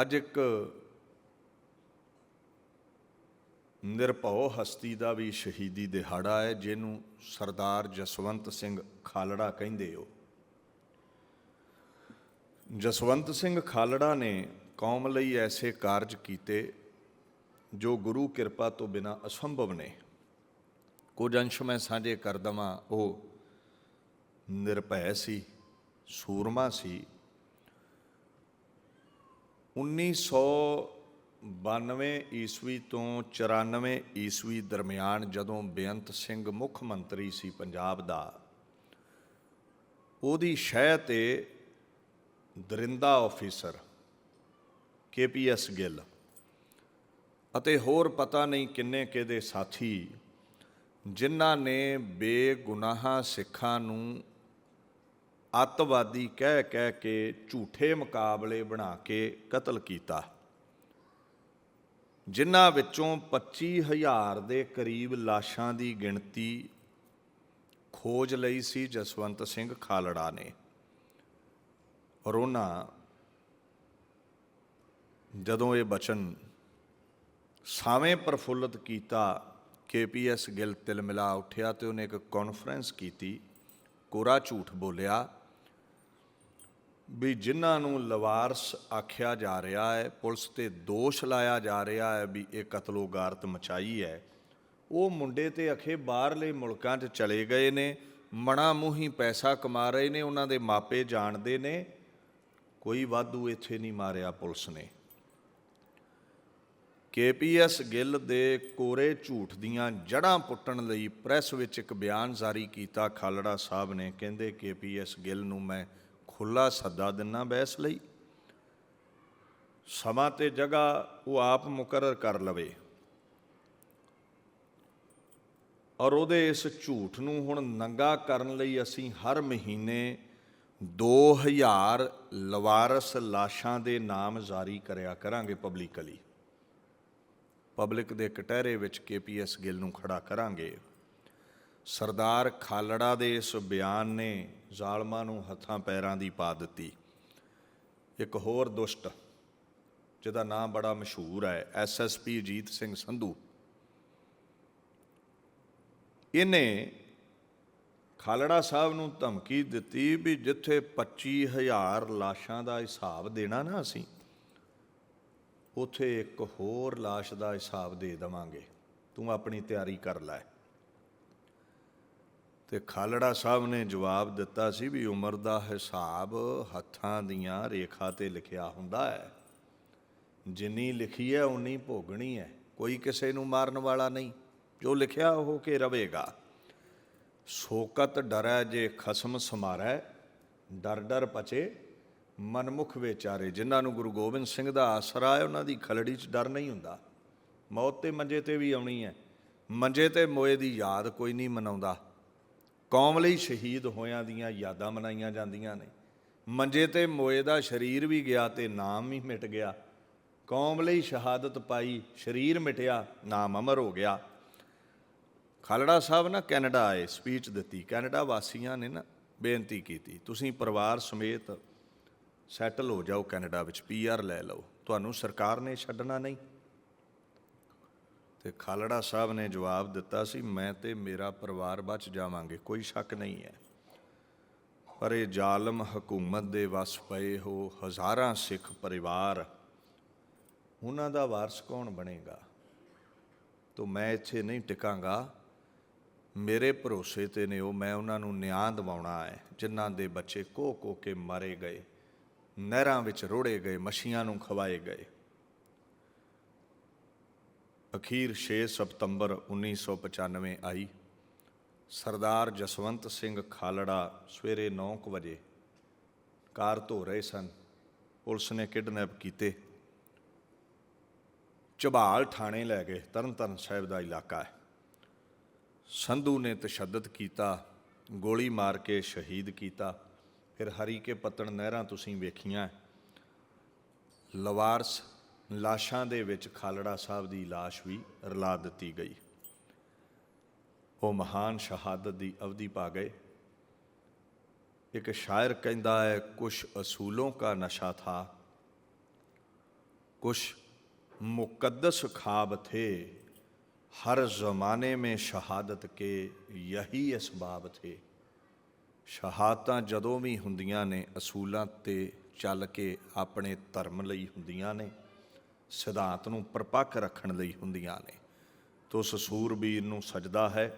ਅੱਜ ਇੱਕ ਨਿਰਭਉ ਹਸਤੀ ਦਾ ਵੀ ਸ਼ਹੀਦੀ ਦਿਹਾੜਾ ਹੈ, ਜਿਹਨੂੰ ਸਰਦਾਰ ਜਸਵੰਤ ਸਿੰਘ ਖਾਲੜਾ ਕਹਿੰਦੇ ਹੋ। ਜਸਵੰਤ ਸਿੰਘ ਖਾਲੜਾ ਨੇ ਕੌਮ ਲਈ ਐਸੇ ਕਾਰਜ ਕੀਤੇ ਜੋ ਗੁਰੂ ਕਿਰਪਾ ਤੋਂ ਬਿਨਾ ਅਸੰਭਵ ਨੇ। ਕੁਝ ਅੰਸ਼ ਮੈਂ ਸਾਂਝੇ ਕਰ ਦਵਾਂ, ਉਹ ਨਿਰਭੈ ਸੀ, ਸੂਰਮਾ ਸੀ 1992 ਈਸਵੀ ਤੋਂ 94 ਈਸਵੀ ਦਰਮਿਆਨ ਜਦੋਂ ਬੇਅੰਤ ਸਿੰਘ ਮੁੱਖ ਮੰਤਰੀ ਸੀ ਪੰਜਾਬ ਦਾ, ਉਹਦੀ ਸ਼ਹਿ ਤੇ ਦਰਿੰਦਾ ਆਫੀਸਰ ਕੇਪੀਐਸ ਗਿੱਲ ਅਤੇ ਹੋਰ ਪਤਾ ਨਹੀਂ ਕਿੰਨੇ ਕਿਹਦੇ ਸਾਥੀ, ਜਿਨ੍ਹਾਂ ਨੇ ਬੇਗੁਨਾਹਾਂ ਸਿੱਖਾਂ ਨੂੰ ਅੱਤਵਾਦੀ ਕਹਿ ਕਹਿ ਕੇ ਝੂਠੇ ਮੁਕਾਬਲੇ ਬਣਾ ਕੇ ਕਤਲ ਕੀਤਾ। ਜਿਨ੍ਹਾਂ ਵਿੱਚੋਂ 25000 ਦੇ ਕਰੀਬ ਲਾਸ਼ਾਂ ਦੀ ਗਿਣਤੀ ਖੋਜ ਲਈ ਸੀ ਜਸਵੰਤ ਸਿੰਘ ਖਾਲੜਾ ਨੇ। ਔਰ ਉਹਨਾਂ ਜਦੋਂ ਇਹ ਬਚਨ ਸਾਵੇਂ ਪ੍ਰਫੁੱਲਤ ਕੀਤਾ ਕੇਪੀਐਸ ਗਿੱਲ ਤਿਲਮਿਲਾ ਉੱਠਿਆ ਤੇ ਉਹਨੇ ਇੱਕ ਕਾਨਫਰੰਸ ਕੀਤੀ, ਕੋਰਾ ਝੂਠ ਬੋਲਿਆ ਵੀ ਜਿਨ੍ਹਾਂ ਨੂੰ ਲਵਾਰਸ ਆਖਿਆ ਜਾ ਰਿਹਾ ਹੈ, ਪੁਲਿਸ ਤੇ ਦੋਸ਼ ਲਾਇਆ ਜਾ ਰਿਹਾ ਹੈ ਵੀ ਇਹ ਕਤਲੋਗਾਰਤ ਮਚਾਈ ਹੈ, ਉਹ ਮੁੰਡੇ ਤੇ ਅਖੇ ਬਾਹਰਲੇ ਮੁਲਕਾਂ 'ਚ ਚਲੇ ਗਏ ਨੇ, ਮਣਾ ਮੂੰਹੀ ਪੈਸਾ ਕਮਾ ਰਹੇ ਨੇ, ਉਹਨਾਂ ਦੇ ਮਾਪੇ ਜਾਣਦੇ ਨੇ, ਕੋਈ ਵਾਧੂ ਇੱਥੇ ਨਹੀਂ ਮਾਰਿਆ ਪੁਲਿਸ ਨੇ। ਕੇਪੀਐਸ ਗਿੱਲ ਦੇ ਕੋਰੇ ਝੂਠ ਦੀਆਂ ਜੜਾਂ ਪੁੱਟਣ ਲਈ ਪ੍ਰੈਸ ਵਿੱਚ ਇੱਕ ਬਿਆਨ ਜਾਰੀ ਕੀਤਾ, ਖਾਲੜਾ ਸਾਹਿਬ ਨੇ, ਕਹਿੰਦੇ ਕੇਪੀਐਸ ਗਿੱਲ ਨੂੰ ਮੈਂ ਖੁੱਲਾ ਸੱਦਾ ਦਿੰਨਾ ਬਹਿਸ ਲਈ। ਸਮਾਂ ਤੇ ਜਗ੍ਹਾ ਉਹ ਆਪ ਮੁਕਰਰ ਕਰ ਲਵੇ। ਔਰ ਉਹਦੇ ਇਸ ਝੂਠ ਨੂੰ ਹੁਣ ਨੰਗਾ ਕਰਨ ਲਈ ਅਸੀਂ ਹਰ ਮਹੀਨੇ 2000 ਲਵਾਰਸ ਲਾਸ਼ਾਂ ਦੇ ਨਾਮ ਜਾਰੀ ਕਰਿਆ ਕਰਾਂਗੇ ਪਬਲਿਕਲੀ ਪਬਲਿਕ ਦੇ ਕਟਹਿਰੇ ਵਿੱਚ ਕੇਪੀਐਸ ਗਿੱਲ ਨੂੰ ਖੜਾ ਕਰਾਂਗੇ। ਸਰਦਾਰ ਖਾਲੜਾ ਦੇ ਇਸ ਬਿਆਨ ਨੇ ਜ਼ਾਲਮਾਂ ਨੂੰ ਹੱਥਾਂ ਪੈਰਾਂ ਦੀ ਪਾ ਦਿੱਤੀ। ਇੱਕ ਹੋਰ ਦੁਸ਼ਟ, ਜਿਹਦਾ ਨਾਮ ਬੜਾ ਮਸ਼ਹੂਰ ਹੈ ਐਸਐਸਪੀ ਜੀਤ ਸਿੰਘ ਸੰਧੂ। ਇਹਨੇ ਖਾਲੜਾ ਸਾਹਿਬ ਨੂੰ ਧਮਕੀ ਦਿੱਤੀ ਵੀ ਜਿੱਥੇ 25000 ਲਾਸ਼ਾਂ ਦਾ ਹਿਸਾਬ ਦੇਣਾ ਨਾ ਅਸੀਂ, ਉਥੇ ਇੱਕ ਹੋਰ ਲਾਸ਼ ਦਾ ਹਿਸਾਬ ਦੇ ਦਵਾਂਗੇ। ਤੂੰ ਆਪਣੀ ਤਿਆਰੀ ਕਰ ਲੈ। ਤੇ ਖਾਲੜਾ ਸਾਹਿਬ ਨੇ ਜਵਾਬ ਦਿੱਤਾ ਸੀ ਵੀ ਉਮਰ ਦਾ ਹਿਸਾਬ ਹੱਥਾਂ ਦੀਆਂ ਰੇਖਾ ਤੇ ਲਿਖਿਆ ਹੁੰਦਾ ਹੈ। ਜਿੰਨੀ ਲਿਖੀ ਹੈ, ਉਨੀ ਭੋਗਣੀ ਹੈ। ਕੋਈ ਕਿਸੇ ਨੂੰ ਮਾਰਨ ਵਾਲਾ ਨਹੀਂ। ਜੋ ਲਿਖਿਆ, ਉਹ ਕੇ ਰਵੇਗਾ। ਸੋਕਤ ਡਰੈ ਜੇ ਖਸਮ ਸਮਾਰੈ, ਡਰ ਡਰ ਪਚੇ ਮਨਮੁਖ ਵਿਚਾਰੇ। ਜਿਨ੍ਹਾਂ ਨੂੰ ਗੁਰੂ ਗੋਬਿੰਦ ਸਿੰਘ ਦਾ ਆਸਰਾ ਹੈ, ਉਹਨਾਂ ਦੀ ਖਲੜੀ 'ਚ ਡਰ ਨਹੀਂ ਹੁੰਦਾ। ਮੌਤ ਤੇ ਮੰਜੇ ਤੇ ਵੀ ਆਉਣੀ ਹੈ। ਮੰਜੇ ਤੇ ਮੋਏ ਦੀ ਯਾਦ ਕੋਈ ਨਹੀਂ ਮਨਾਉਂਦਾ। ਕੌਮ ਲਈ ਸ਼ਹੀਦ ਹੋਇਆਂ ਦੀਆਂ ਯਾਦਾਂ ਮਨਾਈਆਂ ਜਾਂਦੀਆਂ ਨੇ। ਮੰਜੇ ਤੇ ਮੋਏ ਦਾ ਸਰੀਰ ਵੀ ਗਿਆ ਤੇ ਨਾਮ ਹੀ ਮਿਟ ਗਿਆ। ਕੌਮ ਲਈ ਸ਼ਹਾਦਤ ਪਾਈ ਸਰੀਰ ਮਿਟਿਆ, ਨਾਮ ਅਮਰ ਹੋ ਗਿਆ। ਖਾਲੜਾ ਸਾਹਿਬ ਨਾ ਕੈਨੇਡਾ ਆਏ, ਸਪੀਚ ਦਿੱਤੀ। ਕੈਨੇਡਾ ਵਾਸੀਆਂ ਨੇ ਨਾ ਬੇਨਤੀ ਕੀਤੀ, ਤੁਸੀਂ ਪਰਿਵਾਰ ਸਮੇਤ ਸੈਟਲ ਹੋ ਜਾਓ ਕੈਨੇਡਾ ਵਿੱਚ ਪੀਆਰ ਲੈ ਲਓ। ਤੁਹਾਨੂੰ ਸਰਕਾਰ ਨੇ ਛੱਡਣਾ ਨਹੀਂ। ਤੇ ਖਾਲੜਾ ਸਾਹਿਬ ਨੇ ਜਵਾਬ ਦਿੱਤਾ ਸੀ, ਮੈਂ ਤੇ ਮੇਰਾ ਪਰਿਵਾਰ ਬਚ ਜਾਵਾਂਗੇ, ਕੋਈ ਸ਼ੱਕ ਨਹੀਂ ਹੈ। ਪਰ ਇਹ ਜ਼ਾਲਮ ਹਕੂਮਤ ਦੇ ਵਸ ਪਏ ਹੋ, ਹਜ਼ਾਰਾਂ ਸਿੱਖ ਪਰਿਵਾਰ, ਉਹਨਾਂ ਦਾ ਵਾਰਸ ਕੌਣ ਬਣੇਗਾ? ਤੋ ਮੈਂ ਇੱਥੇ ਨਹੀਂ ਟਿਕਾਂਗਾ। ਮੇਰੇ ਭਰੋਸੇ ਤੇ ਨੇ ਉਹ, ਮੈਂ ਉਹਨਾਂ ਨੂੰ ਨਿਆਂ ਦਿਵਾਉਣਾ ਹੈ, ਜਿਨ੍ਹਾਂ ਦੇ ਬੱਚੇ ਕੋ ਕੋ ਕੇ ਮਾਰੇ ਗਏ, ਨਹਿਰਾਂ ਵਿੱਚ ਰੋੜੇ ਗਏ, ਮੱਛੀਆਂ ਨੂੰ ਖਵਾਏ ਗਏ। ਅਖੀਰ 6 ਸਤੰਬਰ 1995 ਆਈ। ਸਰਦਾਰ ਜਸਵੰਤ ਸਿੰਘ ਖਾਲੜਾ ਸਵੇਰੇ 9:00 ਵਜੇ ਕਾਰ ਧੋ ਰਹੇ ਸਨ। ਪੁਲਿਸ ਨੇ ਕਿਡਨੈਪ ਕੀਤੇ। ਝਬਾਲ ਥਾਣੇ ਲੈ ਗਏ। ਤਰਨਤਾਰਨ ਸਾਹਿਬ ਦਾ ਇਲਾਕਾ ਹੈ। ਸੰਧੂ ਨੇ ਤਸ਼ੱਦਦ ਕੀਤਾ, ਗੋਲੀ ਮਾਰ ਕੇ ਸ਼ਹੀਦ ਕੀਤਾ। ਫਿਰ ਹਰੀ ਕੇ ਪੱਤਣ ਨਹਿਰਾਂ ਤੁਸੀਂ ਵੇਖੀਆਂ। ਲਵਾਰਸ ਲਾਸ਼ਾਂ ਦੇ ਵਿੱਚ ਖਾਲੜਾ ਸਾਹਿਬ ਦੀ ਲਾਸ਼ ਵੀ ਰਲਾ ਦਿੱਤੀ ਗਈ ਉਹ ਮਹਾਨ ਸ਼ਹਾਦਤ ਦੀ ਅਵਧੀ ਪਾ ਗਏ ਇੱਕ ਸ਼ਾਇਰ ਕਹਿੰਦਾ ਹੈ ਕੁਛ ਅਸੂਲੋਂ ਕਾ ਨਸ਼ਾ ਥਾ कुछ मुकद्दस ख्वाब थे हर ज़माने में शहादत के यही इसबाब थे ਸ਼ਹਾਦਤਾਂ ਜਦੋਂ ਵੀ ਹੁੰਦੀਆਂ ਨੇ ਅਸੂਲਾਂ ਤੇ ਚੱਲ ਕੇ ਆਪਣੇ ਧਰਮ ਲਈ ਹੁੰਦੀਆਂ ਨੇ ਸਿਧਾਂਤ ਨੂੰ ਪਰਪੱਕ ਰੱਖਣ ਲਈ ਹੁੰਦੀਆਂ ਨੇ। ਤੋ ਉਸ ਨੂੰ ਸਜਦਾ ਹੈ